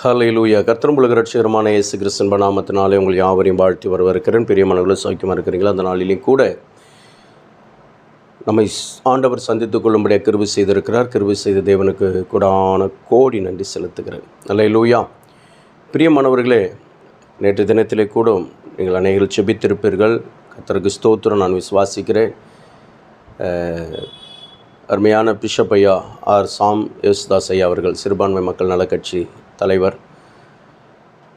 Hallelujah கர்த்தரும்புலக ரட்சகரமான இயேசு கிறிஸ்தன் நாமத்தினாலே உங்கள் யாவரையும் வாழ்த்தி வரவிருக்கிறேன் பெரிய மனங்களும் சௌக்கியமாக இருக்கிறீங்களா? அந்த நாளிலையும் கூட நம்மை ஆண்டவர் சந்தித்து கொள்ளும்படியாக கிருபை செய்திருக்கிறார். கிருபை செய்த தேவனுக்கு கூடான கோடி நன்றி செலுத்துகிறேன். ஹalleluya. பிரியமானவர்களே நேற்று தினத்திலே கூட நீங்கள் அநேகர்கள் செபித்திருப்பீர்கள். கர்த்தருக்கு ஸ்தோத்திரம். நான் விசுவாசிக்கிறேன். அருமையான பிஷப் ஐயா ஆர் சாம் யேசுதாஸ் ஐயா அவர்கள் சிறுபான்மை மக்கள் நலக்கட்சி தலைவர்.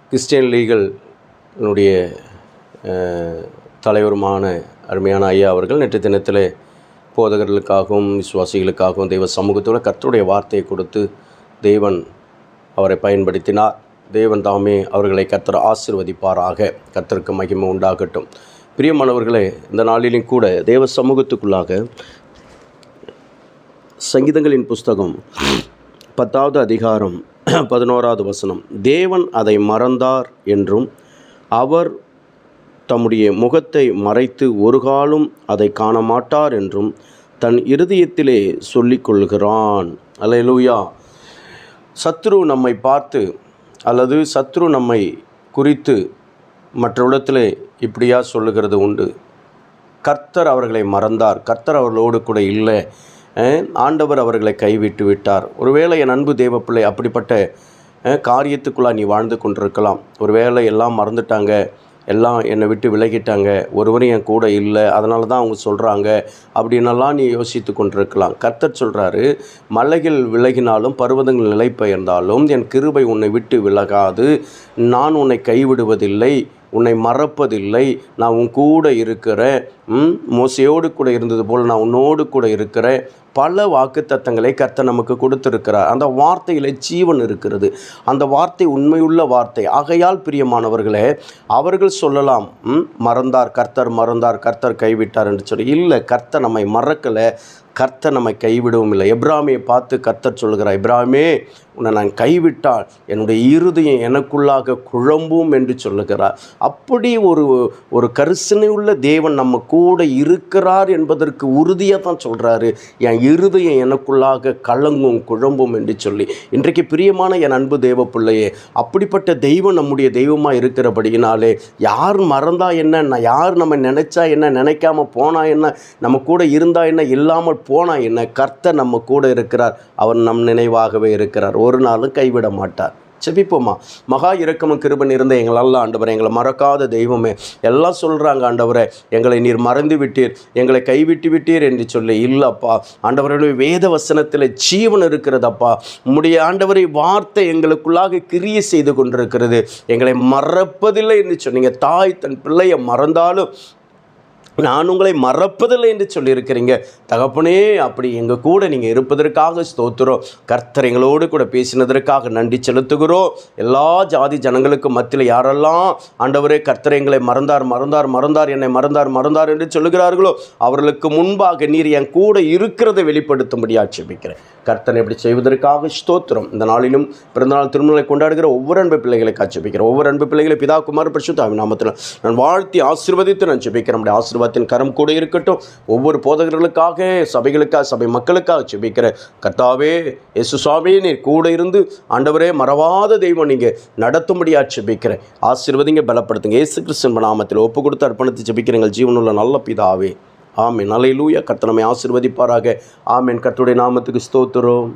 கிறிஸ்டியன் லீகல் தலைவருமான அருமையான ஐயா அவர்கள் நேற்று தினத்தில் போதகர்களுக்காகவும் விசுவாசிகளுக்காகவும் தெய்வ சமூகத்தோடு கர்த்தருடைய வார்த்தையை கொடுத்து தேவன் அவரை பயன்படுத்தினார். தேவன் தாமே அவர்களை கர்த்தர் ஆசிர்வதிப்பாராக. கர்த்தருக்கு மகிமை உண்டாகட்டும். பிரியமானவர்களே இந்த நாளிலும் கூட தேவ சமூகத்துக்குள்ளாக சங்கீதங்களின் புஸ்தகம் பத்தாவது அதிகாரம் பதினோராவது வசனம். தேவன் அதை மறந்தார் என்றும் அவர் தம்முடைய முகத்தை மறைத்து ஒரு காலம் அதை காண மாட்டார் என்றும் தன் இருதயத்திலே சொல்லிக்கொள்கிறான். கொள்கிறான் அல்லேலூயா. சத்ரு நம்மை பார்த்து அல்லது சத்ரு நம்மை குறித்து மற்றவிடத்திலே இப்படியா சொல்லுகிறது உண்டு? கர்த்தர் அவர்களை மறந்தார். கர்த்தர் அவர்களோடு கூட இல்லை. ஆண்டவர் அவர்களை கைவிட்டு விட்டார். ஒருவேளை என் அன்பு தேவப்பிள்ளை அப்படிப்பட்ட காரியத்துக்குள்ளாக காரியத்துக்குள்ளா நீ வாழ்ந்து கொண்டிருக்கலாம். ஒருவேளை எல்லாம் மறந்துட்டாங்க எல்லாம் என்னை விட்டு விலகிட்டாங்க ஒருவரும் என் கூட இல்லை அதனால தான் அவங்க சொல்கிறாங்க அப்படின்னெல்லாம் நீ யோசித்து கொண்டிருக்கலாம். கர்த்தர் சொல்கிறாரு மலைகள் விலகினாலும் பர்வதங்கள் நிலை பெயர்ந்தாலும் என் கிருபை உன்னை விட்டு விலகாது. நான் உன்னை கைவிடுவதில்லை. உன்னை மறப்பதில்லை. நான் உன் கூட இருக்கிறேன். மோசையோடு கூட இருந்தது போல் நான் உன்னோடு கூட இருக்கிறேன். பல வாக்குத்தத்தங்களை கர்த்த நமக்கு கொடுத்திருக்கிறார். அந்த வார்த்தையில் ஜீவன் இருக்கிறது. அந்த வார்த்தை உண்மையுள்ள வார்த்தை. ஆகையால் பிரியமானவர்களே அவர்கள் சொல்லலாம் ம், மறந்தார் கர்த்தர் மறந்தார் கர்த்தர் கைவிட்டார் என்று சொல்லி. இல்லை கர்த்தர் நம்மை மறக்கலை. கர்த்தர் நம்மை கைவிடவும் இல்லை எப்ராமியை பார்த்து கர்த்தர் சொல்கிறார் எப்ராமே உன்னை நான் கைவிட்டால் என்னுடைய இருதயம் எனக்குள்ளாக குழம்பும் என்று சொல்லுகிறார். அப்படி ஒரு ஒரு கரிசனை உள்ள தேவன் நம்ம கூட இருக்கிறார் என்பதற்கு உறுதியாக தான் சொல்கிறாரு என் இருதயம் எனக்குள்ளாக கலங்கும் குழம்பும் என்று சொல்லி. இன்றைக்கு பிரியமான என் அன்பு தேவ பிள்ளையே அப்படிப்பட்ட தெய்வம் நம்முடைய தெய்வமாக இருக்கிறபடியினாலே யார் மறந்தா என்ன நான் யார் நம்ம நினைச்சா என்ன நினைக்காம போனா என்ன நம்ம கூட இருந்தா என்ன இல்லாமல் போனால் என்ன? கர்த்தர் நம்ம கூட இருக்கிறார். அவர் நம் நினைவாகவே இருக்கிறார். ஒரு நாளும் கைவிட மாட்டார். செபிப்போமா மகா இரக்கமும் கிருபன் இருந்த எங்களெல்லாம் ஆண்டவரே எங்களை மறக்காத தெய்வமே. எல்லாம் சொல்கிறாங்க ஆண்டவரே எங்களை நீர் மறந்து விட்டீர். எங்களை கைவிட்டு விட்டீர் என்று சொல்லி இல்லைப்பா ஆண்டவருடைய வேத வசனத்தில் ஜீவன் இருக்கிறதப்பா உம்முடைய ஆண்டவரை வார்த்தை எங்களுக்குள்ளாக கிரிய செய்து கொண்டிருக்கிறது. எங்களை மறப்பதில்லை என்று சொன்னீங்க. தாய் தன் பிள்ளையை மறந்தாலும் நான் உங்களை மறப்பதில்லை என்று சொல்லியிருக்கிறீங்க. தகப்பனே அப்படி எங்கள் கூட நீங்கள் இருப்பதற்காக ஸ்தோத்திரம். கர்த்தர் எங்களோடு கூட பேசினதற்காக நன்றி செலுத்துகிறோம். எல்லா ஜாதி ஜனங்களுக்கு மத்தியில் யாரெல்லாம் ஆண்டவரே கர்த்தர் எங்களை மறந்தார் மறந்தார் மறந்தார் என்னை மறந்தார் மறந்தார் என்று சொல்லுகிறார்களோ அவர்களுக்கு முன்பாக நீர் என் கூட இருக்கிறதை வெளிப்படுத்தும்படி ஆட்சேபிக்கிறேன் கர்த்தனை இப்படி செய்வதற்காக ஸ்தோத்திரம். இந்த நாளிலும் பிறந்தநாள் திருமணங்களை கொண்டாடுகிற ஒவ்வொரு அன்பு பிள்ளைகளை காட்சிப்பிக்கிறேன் ஒவ்வொரு அன்பு பிள்ளைகளை பிதா குமார் பரிசுத்தாவி நாமத்தில் நான் வாழ்த்தி ஆசிர்வதித்து நான் ஜெபிக்கிறேன். நம்முடைய ஆசீர்வாதத்தின் கரம் கூட இருக்கட்டும். ஒவ்வொரு போதகர்களுக்காக சபைகளுக்காக சபை மக்களுக்காக செபிக்கிற கர்த்தாவே எசு சுவாமி நீர் கூட இருந்து ஆண்டவரே மறவாத தெய்வம் நீங்கள் நடத்தும்படியாக செபிக்கிறேன் ஆசீர்வதிங்க பலப்படுத்துங்க. இயேசு கிறிஸ்தன் நாமத்தில் ஒப்பு கொடுத்து அர்ப்பணித்து ஜெபிக்கிறீங்க ஜீவனுள்ள நல்ல பிதாவே. ஆமென். அலையிலூயா கர்த்தனமை ஆசிர்வதிப்பாராக. ஆசீர்வதிப்பாராக கர்த்துடைய நாமத்துக்கு ஸ்தோத்திரம்.